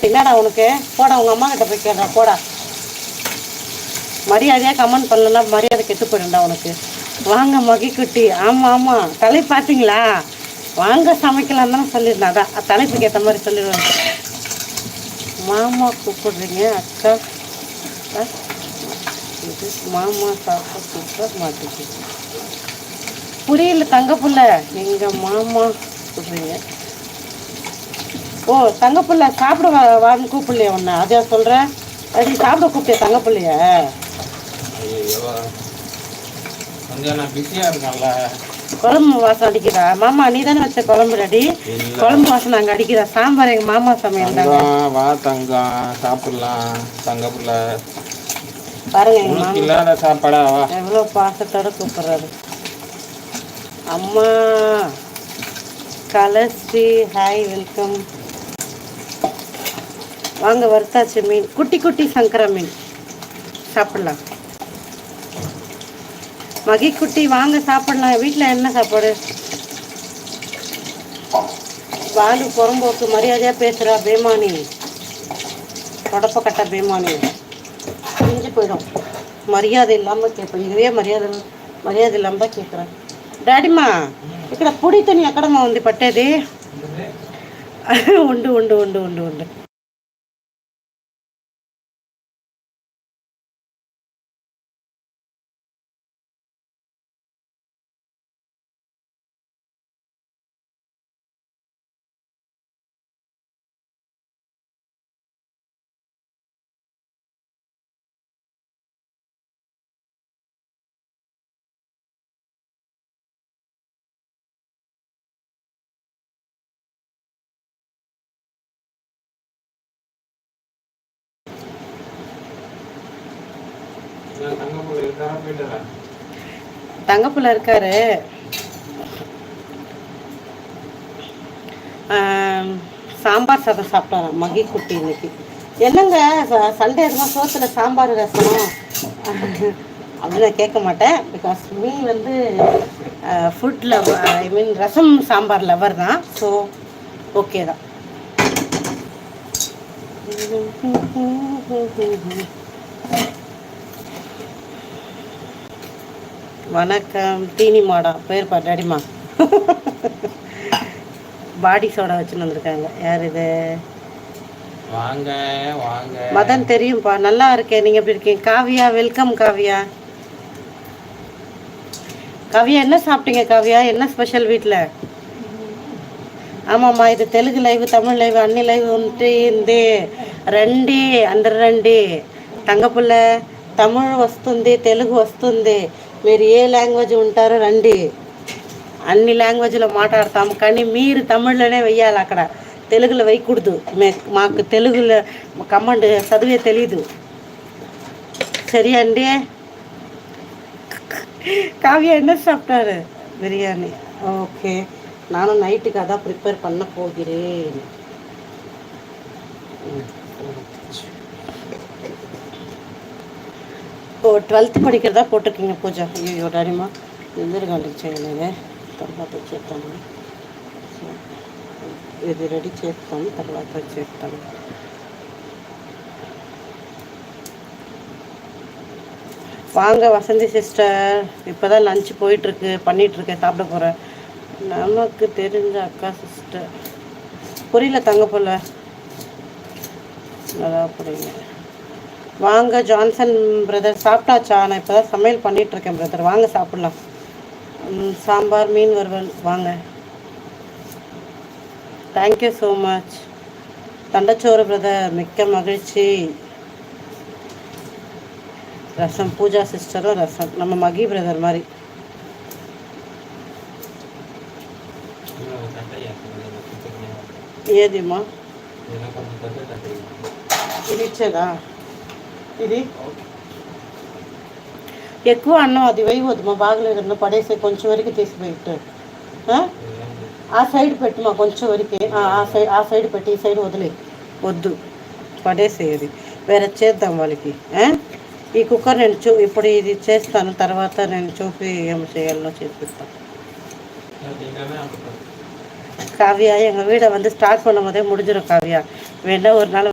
என்னடா உனக்கு? போடா உங்கள் அம்மா கிட்ட போய் கேடுறா போடா. மரியாதையாக கமெண்ட் பண்ணலாம் மரியாதை கெட்டு போயிடும்டா உனக்கு. வாங்க மகிக்குட்டி ஆமாம் ஆமாம் தலை பார்த்தீங்களா? வாங்க சமைக்கலாம் தானே சொல்லியிருந்தேன். அதான் தலைப்புக்கு ஏற்ற மாதிரி சொல்லிடுவேன். மாமா கூப்பிடுறீங்க அக்கா? இது மாமா சாப்பிட கூப்பிட மாட்டேங்குது புரியல தங்க புள்ள. எங்கள் மாமா கூப்பிடுறீங்க. ஓ தங்க புள்ள சாப்பிட வா வான்னு கூப்பிடலையா உன்னை. அதையா சொல்கிறேன் அது சாப்பிட கூப்பிட்டியா தங்க புள்ளைய ஐயோ கொஞ்சம் நான் பிஸியாக இருக்கேன்ல. குழம்பு வாசம் அடிக்குதா? மாமா நீ தானே வச்ச குழம்பு ரெடி? குழம்பு வாசம் நாங்கள் அடிக்கிறா சாம்பார் எங்கள் மாமா சமையல் வா தங்கம் சாப்பிடலாம். தங்க புள்ள பாருங்க எங்கள் மாமா. சாப்பாடா வா. எவ்வளோ பாசத்தோட கூப்பிட்றாரு. அம்மா கலஸ்ரீ ஹாய் வெல்கம். வாங்க வறுத்தாச்சு மீன் குட்டி குட்டி சங்கரா மீன் சாப்பிடலாம் மகி குட்டி வாங்க சாப்பிடலாம் வீட்டில் என்ன சாப்பாடு வாலு புறம்போக்கு மரியாதையாக பேசுகிறா பேமானி தொடப்பக்கட்ட பேமானி பிரிஞ்சு போயிடும் மரியாதை இல்லாமல் கேட்பேன் இதுவே మర్యాద మర్యాద ఇల్లంతా కేకురా డాడీమా ఇక్కడ పొడి తని ఎక్కడమ్మా ఉంది పట్టేది ఉండు ఉండు ఉండు ఉండు ఉండు தங்கப்புல இருக்காரு? சாம்பார் சாதம் சாப்பிட்டாராம் மகி குட்டி இன்னைக்கு. என்னங்க ச- சண்டே எதுமா சோத்துல சாம்பார் ரசம்? அப்படின்னு நான் கேட்க மாட்டேன். பிகாஸ் மீ வந்து food love I mean rasam sambar lover தான். ஸோ ஓகே தான். வணக்கம் தீனி மாடா பேர் பா டாடிமா பாடி சோடா வச்சுன்னு வந்திருக்காங்க யார் இது வாங்க வாங்க மதன் தெரியும்ப்பா நல்லா இருக்கேன் நீங்கள் எப்படி இருக்கீங்க காவியா வெல்கம் காவியா காவியா என்ன சாப்பிட்டீங்க காவியா என்ன ஸ்பெஷல் வீட்டில் ஆமாம்மா இது తెలుగు లైవ్ తమిళ లైవ్ అన్ని లైవ్ ఉంటుంది రండి అందరు రండి తంగపుల్ల తమిళ్ వస్తుంది తెలుగు వస్తుంది మీరు ఏ లాంగ్వేజ్ ఉంటారో రండి అన్ని లాంగ్వేజ్లో మాట్లాడతాం కానీ మీరు తమిళ్లోనే వెయ్యాలి అక్కడ తెలుగులో వేయకూడదు మే మాకు తెలుగులో కమాండ్ చదివే తెలీదు సరే అండి காவியா என்ன சாப்பிட்டாரு பிரியாணி ஓகே நானும் நைட்டுக்கு அதான் ப்ரிப்பேர் பண்ண போகிறேன் டுவெல்த்து படிக்கிறதா போட்டிருக்கீங்க பூஜா? ஐயோ டாரிமா எந்திரகாண்டிக்கு చేయలేదు తర్వాత వచ్చేస్తాను ఇది రెడీ చేస్తాను తర్వాత వచ్చేస్తాను வாங்க வசந்தி சிஸ்டர். இப்போ தான் லஞ்ச் போயிட்டுருக்கு பண்ணிகிட்ருக்கேன் சாப்பிட போகிறேன் நமக்கு தெரிஞ்ச அக்கா சிஸ்டர் புரியல தங்க போல. நல்லா புரியல வாங்க ஜான்சன் பிரதர் சாப்பிட்டாச்சா? நான் இப்போ தான் சமையல் பண்ணிகிட்ருக்கேன் பிரதர் வாங்க சாப்பிட்லாம். சாம்பார் மீன் வறுவல். வாங்க. Thank you so much Thandachoru brother மிக்க மகிழ்ச்சி. ரசம் பூஜா சிஸ்டரும் ரசம். நம்ம மகி பிரதர் மாதிரி. இன்னொரு தட்டையா ఇది ఇచ్చేదా ఇది ఎక్కువ అన్నం అది వేయవద్దు బాగలేదన్న పడేసే కొంచెం వరకు తీసి పెట్టు ఆ? ఆ సైడ్ పెట్టుమా కొంచెం వరకు ఆ ఆ సైడ్ ఆ సైడ్ పెట్టి ఈ సైడ్ వదిలే వద్దు పడేసేది వేరే చేద్దాం వాళ్ళకి ఆ? ఈ కుక్కర్ నేను చూ ఇప్పుడు ఇది చేస్తాను తర్వాత నేను చూపి ఏం చేయాలో చేపిస్తాను பார்த்தீங்கன்னா காவியா எங்கள் வீடை வந்து ஸ்டார்ட் பண்ணும் போதே முடிஞ்சிடும் காவியா வேணா ஒரு நாள்